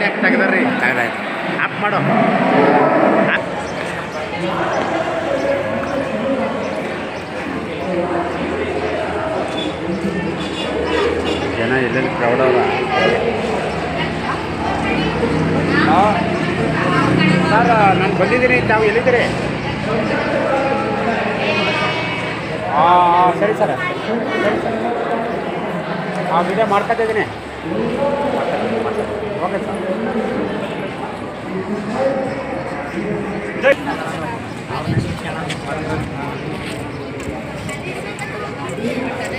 ಕಾಲಿನ ತೆಗ್ದ್ರಿ ತೆಗ್ದಾಯ್ತು ಆಪ್ ಮಾಡೋ. ಜನ ಎಲ್ಲೆಲ್ಲಿ ಕ್ರೌಡ್ ಅವ ಸರ್ ನಾನು ಬಂದಿದ್ದೀನಿ. ತಾವು ಎಲ್ಲಿದ್ದೀರಿ? ಹಾಂ ಸರಿ ಸರ್ ಸರಿ ಸರ್ ಹಾಂ ವಿಡಿಯೋ ಮಾಡ್ಕೊತಾ ಇದ್ದೀನಿ ಓಕೆ ಸರ್ ಫೋಕಸ್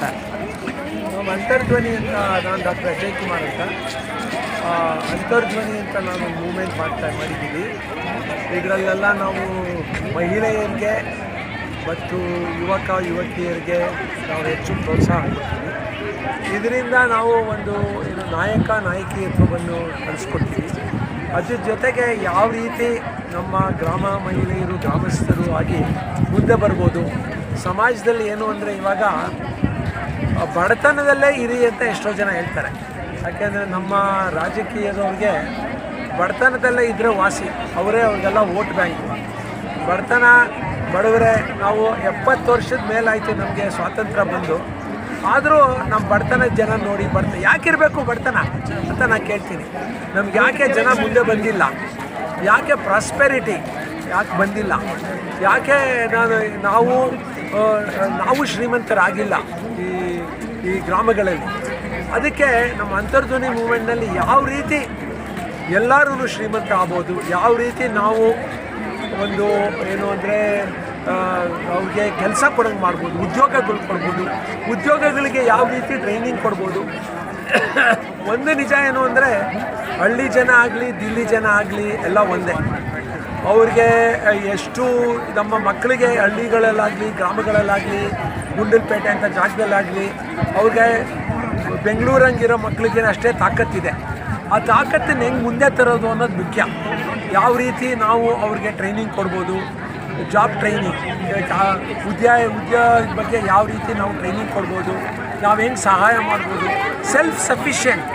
ಸರ್ ನಮ್ಮ ಅಂತರ್ಧ್ವನಿ ಅಂತ ನಾನು ಡಾಕ್ಟರ್ ಅಜಯ್ ಕುಮಾರ್ ಅಂತ. ಅಂತರ್ಧ್ವನಿ ಅಂತ ನಾನು ಮೂವ್ಮೆಂಟ್ ಮಾಡ್ತಾ ಮಾಡಿದ್ದೀವಿ ಇದರಲ್ಲೆಲ್ಲ ನಾವು ಮಹಿಳೆಯರಿಗೆ ಮತ್ತು ಯುವಕ ಯುವತಿಯರಿಗೆ ನಾವು ಹೆಚ್ಚು ಪ್ರೋತ್ಸಾಹ ಕೊಡ್ತೀವಿ. ಇದರಿಂದ ನಾವು ಒಂದು ಇದು ನಾಯಕ ನಾಯಕಿಯತ್ವವನ್ನು ಕಲಿಸ್ಕೊಡ್ತೀವಿ. ಅದ್ರ ಜೊತೆಗೆ ಯಾವ ರೀತಿ ನಮ್ಮ ಗ್ರಾಮ ಮಹಿಳೆಯರು, ಗ್ರಾಮಸ್ಥರು ಆಗಿ ಮುಂದೆ ಬರ್ಬೋದು? ಸಮಾಜದಲ್ಲಿ ಏನು ಅಂದರೆ ಇವಾಗ ಬಡತನದಲ್ಲೇ ಇರಿ ಅಂತ ಎಷ್ಟೋ ಜನ ಹೇಳ್ತಾರೆ. ಯಾಕೆಂದರೆ ನಮ್ಮ ರಾಜಕೀಯದವ್ರಿಗೆ ಬಡತನದಲ್ಲೇ ಇದ್ದರೆ ವಾಸಿ, ಅವರೇ ಅವ್ರಿಗೆಲ್ಲ ವೋಟ್ ಬ್ಯಾಂಕ್. ಬಡತನ ಬಡವರೇ, ನಾವು ಎಪ್ಪತ್ತು ವರ್ಷದ ಮೇಲಾಯಿತು ನಮಗೆ ಸ್ವಾತಂತ್ರ್ಯ ಬಂದು. ಆದರೂ ನಮ್ಮ ಬಡತನ ಜನ ನೋಡಿ ಬಡ್ತ ಯಾಕಿರಬೇಕು ಬಡತನ? ಅಂತ ನಾನು ಕೇಳ್ತೀನಿ. ನಮ್ಗೆ ಯಾಕೆ ಜನ ಮುಂದೆ ಬಂದಿಲ್ಲ? ಯಾಕೆ ಪ್ರಾಸ್ಪೆರಿಟಿ ಯಾಕೆ ಬಂದಿಲ್ಲ? ಯಾಕೆ ನಾನು, ನಾವು ನಾವು ಶ್ರೀಮಂತರಾಗಿಲ್ಲ ಈ ಈ ಗ್ರಾಮಗಳಲ್ಲಿ? ಅದಕ್ಕೆ ನಮ್ಮ ಅಂತರ್ಧ್ವನಿ ಮೂಮೆಂಟ್ನಲ್ಲಿ ಯಾವ ರೀತಿ ಎಲ್ಲರೂ ಶ್ರೀಮಂತ ಆಗ್ಬೋದು, ಯಾವ ರೀತಿ ನಾವು ಒಂದು, ಏನು ಅಂದರೆ ಅವ್ರಿಗೆ ಕೆಲಸ ಕೊಡೋಂಗೆ ಮಾಡ್ಬೋದು, ಉದ್ಯೋಗಗಳು ಕೊಡ್ಬೋದು. ಉದ್ಯೋಗಗಳಿಗೆ ಯಾವ ರೀತಿ ಟ್ರೈನಿಂಗ್ ಕೊಡ್ಬೋದು. ಒಂದು ನಿಜ ಏನು ಅಂದರೆ, ಹಳ್ಳಿ ಜನ ಆಗಲಿ, ದಿಲ್ಲಿ ಜನ ಆಗಲಿ, ಎಲ್ಲ ಒಂದೇ. ಅವ್ರಿಗೆ ಎಷ್ಟು ನಮ್ಮ ಮಕ್ಕಳಿಗೆ ಹಳ್ಳಿಗಳಲ್ಲಾಗಲಿ, ಗ್ರಾಮಗಳಲ್ಲಾಗಲಿ, ಗುಂಡಲ್ಪೇಟೆ ಅಂತ ಜಾಗದಲ್ಲಾಗಲಿ, ಅವ್ರಿಗೆ ಬೆಂಗಳೂರಂಗಿರೋ ಮಕ್ಕಳಿಗೆ ಅಷ್ಟೇ ತಾಕತ್ತಿದೆ ಆ ತಾಕತ್ತನ್ನು ಹೆಂಗೆ ಮುಂದೆ ತರೋದು ಅನ್ನೋದು ಮುಖ್ಯ. ಯಾವ ರೀತಿ ನಾವು ಅವ್ರಿಗೆ ಟ್ರೈನಿಂಗ್ ಕೊಡ್ಬೋದು ಜಾಬ್ ಟ್ರೈನಿಂಗ್ ಉದ್ಯೋಗ ಉದ್ಯೋಗದ ಬಗ್ಗೆ ಯಾವ ರೀತಿ ನಾವು ಟ್ರೈನಿಂಗ್ ಕೊಡ್ಬೋದು, ನಾವು ಹೆಂಗೆ ಸಹಾಯ ಮಾಡ್ಬೋದು ಸೆಲ್ಫ್ ಸಫಿಷಿಯೆಂಟ್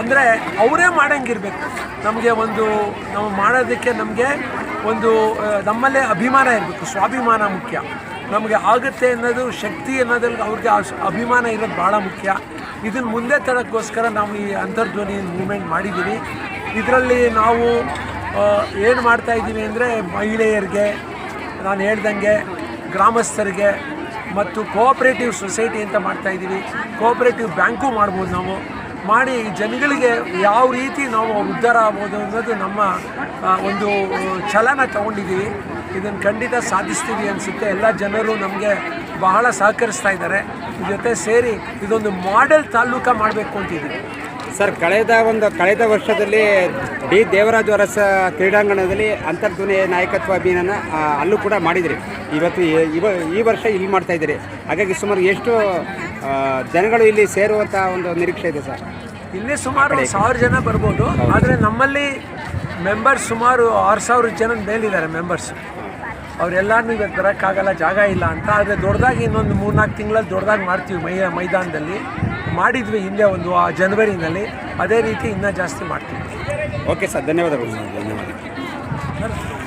ಅಂದರೆ ಅವರೇ ಮಾಡೋಂಗಿರ್ಬೇಕು. ನಮಗೆ ಒಂದು, ನಾವು ಮಾಡೋದಕ್ಕೆ ನಮಗೆ ಒಂದು ನಮ್ಮಲ್ಲೇ ಅಭಿಮಾನ ಇರಬೇಕು, ಸ್ವಾಭಿಮಾನ ಮುಖ್ಯ. ನಮಗೆ ಆಗುತ್ತೆ ಅನ್ನೋದು, ಶಕ್ತಿ ಅನ್ನೋದ್ರಲ್ಲಿ ಅವ್ರಿಗೆ ಅಭಿಮಾನ ಇರೋದು ಭಾಳ ಮುಖ್ಯ. ಇದನ್ನು ಮುಂದೆ ತರೋಕ್ಕೋಸ್ಕರ ನಾವು ಈ ಅಂತರ್ಧ್ವನಿ ಮೂಮೆಂಟ್ ಮಾಡಿದ್ದೀವಿ ಇದರಲ್ಲಿ ನಾವು ಏನು ಮಾಡ್ತಾ ಇದ್ದೀವಿ ಅಂದರೆ ಮಹಿಳೆಯರಿಗೆ ನಾನು ಹೇಳ್ದಂಗೆ ಗ್ರಾಮಸ್ಥರಿಗೆ ಮತ್ತು ಕೋಆಪ್ರೇಟಿವ್ ಸೊಸೈಟಿ ಅಂತ ಮಾಡ್ತಾ ಇದ್ದೀವಿ. ಕೋಆಪ್ರೇಟಿವ್ ಬ್ಯಾಂಕು ಮಾಡ್ಬೋದು ನಾವು. ಮಾಡಿ ಜನಗಳಿಗೆ ಯಾವ ರೀತಿ ನಾವು ಉದ್ಧಾರ ಆಗ್ಬೋದು ಅನ್ನೋದು ನಮ್ಮ ಒಂದು ಛಲನ ತಗೊಂಡಿದ್ದೀವಿ. ಇದನ್ನು ಖಂಡಿತ ಸಾಧಿಸ್ತೀವಿ ಅನಿಸುತ್ತೆ. ಎಲ್ಲ ಜನರು ನಮಗೆ ಬಹಳ ಸಹಕರಿಸ್ತಾ ಇದ್ದಾರೆ. ಜೊತೆ ಸೇರಿ ಇದೊಂದು ಮಾಡೆಲ್ ತಾಲೂಕ ಮಾಡಬೇಕು ಅಂತಿದ್ದೀವಿ. ಸರ್ ಕಳೆದ ಒಂದು ಕಳೆದ ವರ್ಷದಲ್ಲಿ ಡಿ. ದೇವರಾಜು ಅರಸ ಕ್ರೀಡಾಂಗಣದಲ್ಲಿ ಅಂತರ್ಧ್ವನಿ ನಾಯಕತ್ವ ಅಭಿಯಾನ ಅಲ್ಲೂ ಕೂಡ ಮಾಡಿದಿರಿ. ಇವತ್ತು ಈ- ಇವ ಈ ವರ್ಷ ಇಲ್ಲಿ ಮಾಡ್ತಾ ಇದ್ದೀರಿ. ಹಾಗಾಗಿ ಸುಮಾರು ಎಷ್ಟು ಜನಗಳು ಇಲ್ಲಿ ಸೇರುವಂಥ ಒಂದು ನಿರೀಕ್ಷೆ ಇದೆ ಸರ್? ಇಲ್ಲಿ ಸುಮಾರು ಸಾವಿರ ಜನ ಬರ್ಬೋದು. ಆದರೆ ನಮ್ಮಲ್ಲಿ ಮೆಂಬರ್ಸ್ ಸುಮಾರು ಆರು ಸಾವಿರ ಜನ ಮೇಲಿದ್ದಾರೆ ಮೆಂಬರ್ಸ್ ಅವರೆಲ್ಲರನ್ನೂ ಇವತ್ತು ಬರೋಕ್ಕಾಗಲ್ಲ ಜಾಗ ಇಲ್ಲ ಅಂತ. ಆದರೆ ದೊಡ್ಡದಾಗಿ ಇನ್ನೊಂದು ಮೂರ್ನಾಲ್ಕು ತಿಂಗಳಲ್ಲಿ ದೊಡ್ಡದಾಗಿ ಮಾಡ್ತೀವಿ ಮೈ ಮೈದಾನದಲ್ಲಿ. ಮಾಡಿದ್ವಿ ಹಿಂದೆ ಒಂದು ಆ ಜನವರಿನಲ್ಲಿ. ಅದೇ ರೀತಿ ಇನ್ನೂ ಜಾಸ್ತಿ ಮಾಡ್ತೀವಿ. ಓಕೆ ಸರ್ ಧನ್ಯವಾದಗಳು. ಸರ್ ಧನ್ಯವಾದ